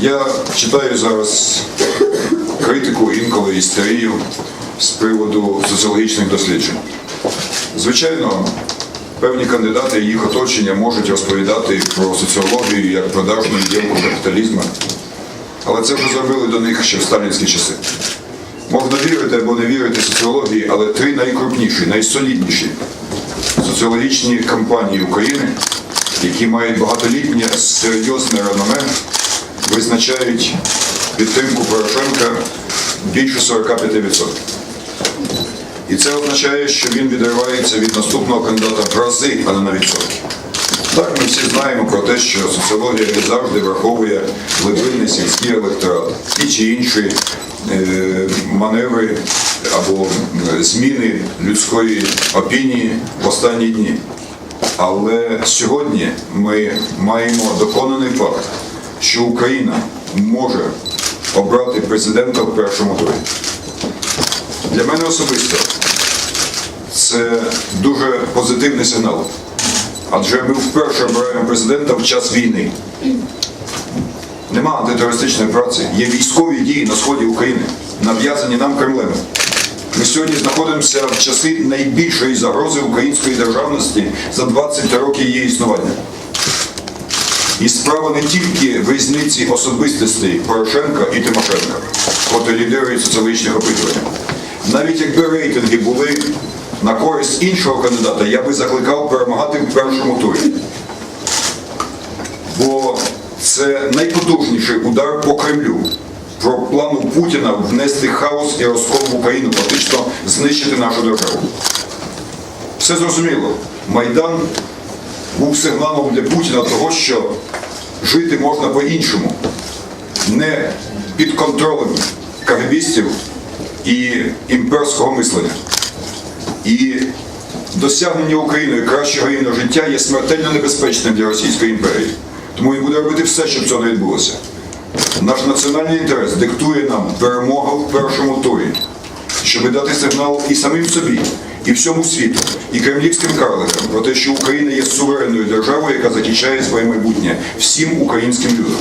Я читаю зараз критику, інколи істерію з приводу соціологічних досліджень. Звичайно, певні кандидати і їх оточення можуть розповідати про соціологію як продажну ділку капіталізму, але це вже зробили до них ще в сталінські часи. Можна вірити або не вірити соціології, але три найкрупніші, найсолідніші соціологічні кампанії України, які мають багатолітнє серйозне реноме, визначають підтримку Порошенка більше 45%. І це означає, що він відривається від наступного кандидата в рази, а не на відсотки. Так, ми всі знаємо про те, що соціологія не завжди враховує глибинний сільський електорат, ті чи інші е, маневри або е, зміни людської опінії в останні дні. Але сьогодні ми маємо доконаний факт, що Україна може обрати президента в першому турі. Для мене особисто це дуже позитивний сигнал. Адже ми вперше обираємо президента в час війни. Нема антитерористичної праці, є військові дії на сході України, нав'язані нам Кремлем. Ми сьогодні знаходимося в часи найбільшої загрози української державності за 20 років її існування. І справа не тільки в різниці особистостей Порошенка і Тимошенка, котрі лідирують соціологічних опитувань. Навіть якби рейтинги були на користь іншого кандидата, я би закликав перемагати в першому турі. Бо це найпотужніший удар по Кремлю. Про плану Путіна внести хаос і розкол в Україну, фактично знищити нашу державу. Все зрозуміло. Майдан був сигналом для Путіна того, що жити можна по-іншому, не під контролем кагебістів і імперського мислення. І досягнення Україною кращого рівня життя є смертельно небезпечним для Російської імперії. Тому він буде робити все, щоб цього не відбулося. Наш національний інтерес диктує нам перемогу в першому турі, щоб дати сигнал і самим собі, і всьому світу, і кремлівським карликам про те, що Україна є суверенною державою, яка захищає своє майбутнє всім українським людям.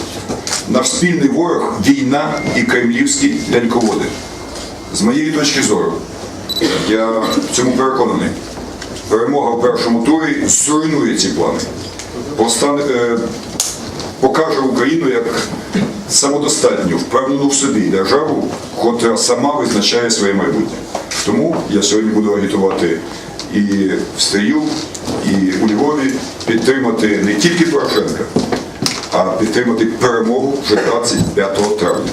Наш спільний ворог війна і кремлівські ляньководи. З моєї точки зору, я в цьому переконаний. Перемога в першому турі зруйнує ці плани. Постане, е, покаже Україну як самодостатню, впевнену в собі державу, котра сама визначає своє майбутнє. Тому я сьогодні буду агітувати і в Стрію, і у Львові підтримати не тільки Порошенка, а підтримати перемогу вже 25 травня.